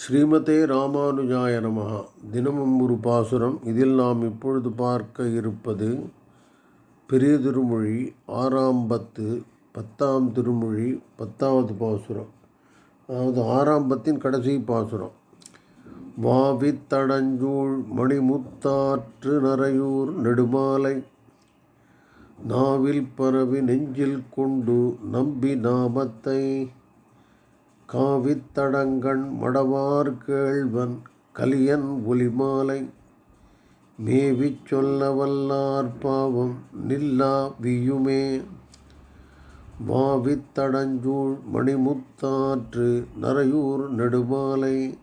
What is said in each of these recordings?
ஸ்ரீமதே ராமானுஜாய நமகா தினமும் ஒரு பாசுரம். இதில் நாம் இப்பொழுது பார்க்க இருப்பது பெரிய திருமொழி ஆறாம் பத்து பத்தாம் திருமொழி பத்தாவது பாசுரம். அதாவது ஆறாம் பத்தின் கடைசி பாசுரம். வாவித்தடஞ்சூழ் மணிமுத்தாற்று நரையூர் நெடுமாலை. நாவில் பரவி நெஞ்சில் கொண்டு நம்பி நாமத்தை காவித்தடங்கண் மடவார் கேழ்வன் கலியன் ஒலிமாலை. மேவிச் சொல்ல வல்லார் பாவம் நில்லா வியுமே. மாவித்தடஞ்சூழ் மணிமுத்தாற்று நரையூர் நெடுமாலை.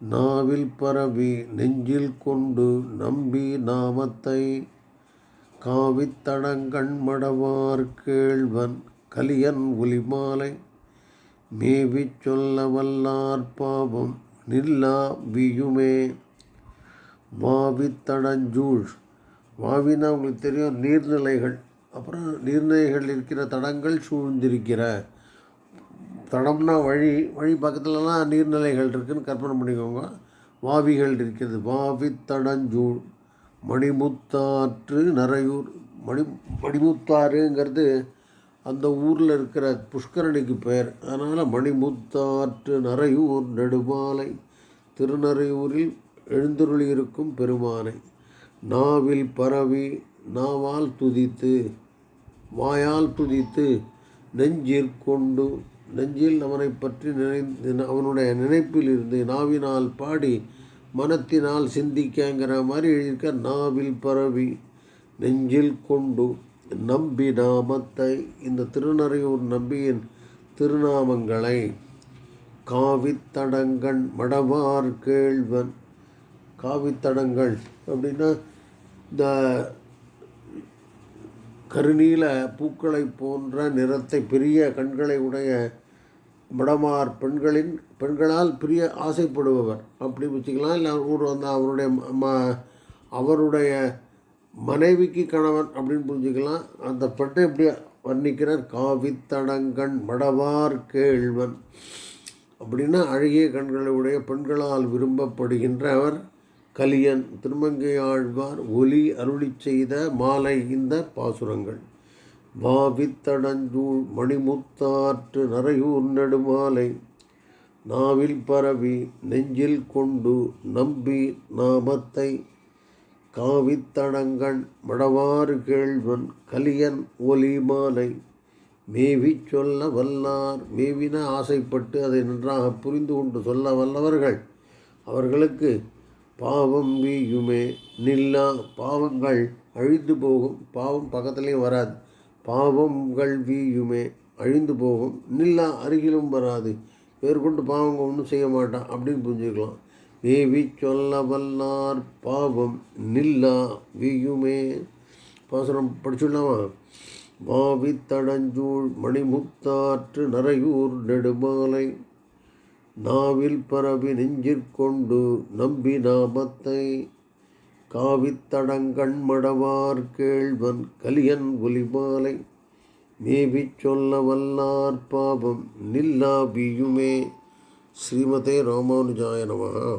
நாவில் பரவி நெஞ்சில் கொண்டு நம்பி நாமத்தை. காவித்தடங்கண் மடவார் கேழ்வன் கலியன் ஒலிமாலை. மேவிச் சொல்ல வல்லார் பாவம் நில்லா வியுமே. வாவித்தடஞ்சூழ் வாவினா உங்களுக்கு தெரியும் நீர்நிலைகள். அப்புறம் நீர்நிலைகள் இருக்கிற தடங்கள் சூழ்ந்திருக்கிற. தடம்னா வழி வழி பக்கத்துலலாம் நீர்நிலைகள் இருக்குதுன்னு கற்பனை பண்ணிக்கோங்க. வாவிகள் இருக்கிறது. வாவித்தடஞ்சூழ் மணிமுத்தாற்று நரையூர் மணி மணிமுத்தாறுங்கிறது அந்த ஊரில் இருக்கிற புஷ்கரணிக்கு பெயர். அதனால் மணிமுத்தாற்று நரையூர் நெடுமாலை திருநறையூரில் எழுந்தருளியிருக்கும் பெருமானை. நாவில் பரவி நாவால் துதித்து வாயால் துதித்து நெஞ்சிற்கொண்டு நெஞ்சில் அவனை பற்றி நினை அவனுடைய நினைப்பில் இருந்து நாவினால் பாடி மனத்தினால் சிந்திக்கங்கிற மாதிரி எழுதியிருக்க நாவில் பரவி நெஞ்சில் கொண்டு நம்பி நாமத்தை இந்த திருநறையூர் நம்பியின் திருநாமங்களை காவித்தடங்கண் மடவார் கேள்வன். காவித்தடங்கள் அப்படின்னா இந்த கருநீல பூக்களை போன்ற நிறத்தை பெரிய கண்களை உடைய மடமார் பெண்களின் பெண்களால் பிரிய ஆசைப்படுபவர். அப்படி வச்சுக்கலாம் இல்லை அவர் வந்து அவருடைய ம அவருடைய மனைவிக்கு கணவன் அப்படின்னு புரிஞ்சுக்கலாம். அந்த பெண்ணை எப்படி வர்ணிக்கிறார்? காவித்தடங்கண் மடவார் கேழ்வன் அப்படின்னா அழகிய கண்களுடைய பெண்களால் விரும்பப்படுகின்ற அவர் கலியன் திருமங்கை ஆழ்வார் ஒலி அருளி செய்த மாலை இந்த பாசுரங்கள். வாவித்தடஞ்சூழ் மணிமுத்தாற்று நரையூர் நெடுமாலை. நாவில் பரவி நெஞ்சில் கொண்டு நம்பி நாமத்தை காவித்தடங்கண் மடவாறு கேள்வன் கலியன் ஒலி மாலை மேவி சொல்ல வல்லார் மேவின ஆசைப்பட்டு அதை நன்றாக புரிந்து கொண்டு சொல்ல வல்லவர்கள். அவர்களுக்கு பாவம் வீயுமே நில்லா பாவங்கள் அழிந்து போகும் பாவம் பக்கத்துலேயும் வராது. பாவங்கள் வீயுமே அழிந்து போகும் நில்லா அருகிலும் வராது. மேற்கொண்டு பாவங்கள் ஒன்றும் செய்ய மாட்டான் அப்படின்னு புரிஞ்சுக்கலாம். மேவி சொல்ல வல்லார் பாவம் நில்லா வியுமே. பாசுரம் படிச்சுடலாமா? மாவி தடஞ்சூழ் மணிமுத்தாற்று நரையூர் நெடுமாலை. நாவில் பரவி நெஞ்சிற்கொண்டு நம்பி நாமத்தை. காவித்தடங்கண் மடவார் கேழ்வன் கலியன் ஒலிமாலை. மேவி சொல்ல வல்லார் பாவம் நில்லா வியுமே. ஸ்ரீமதே ராமானுஜாய நம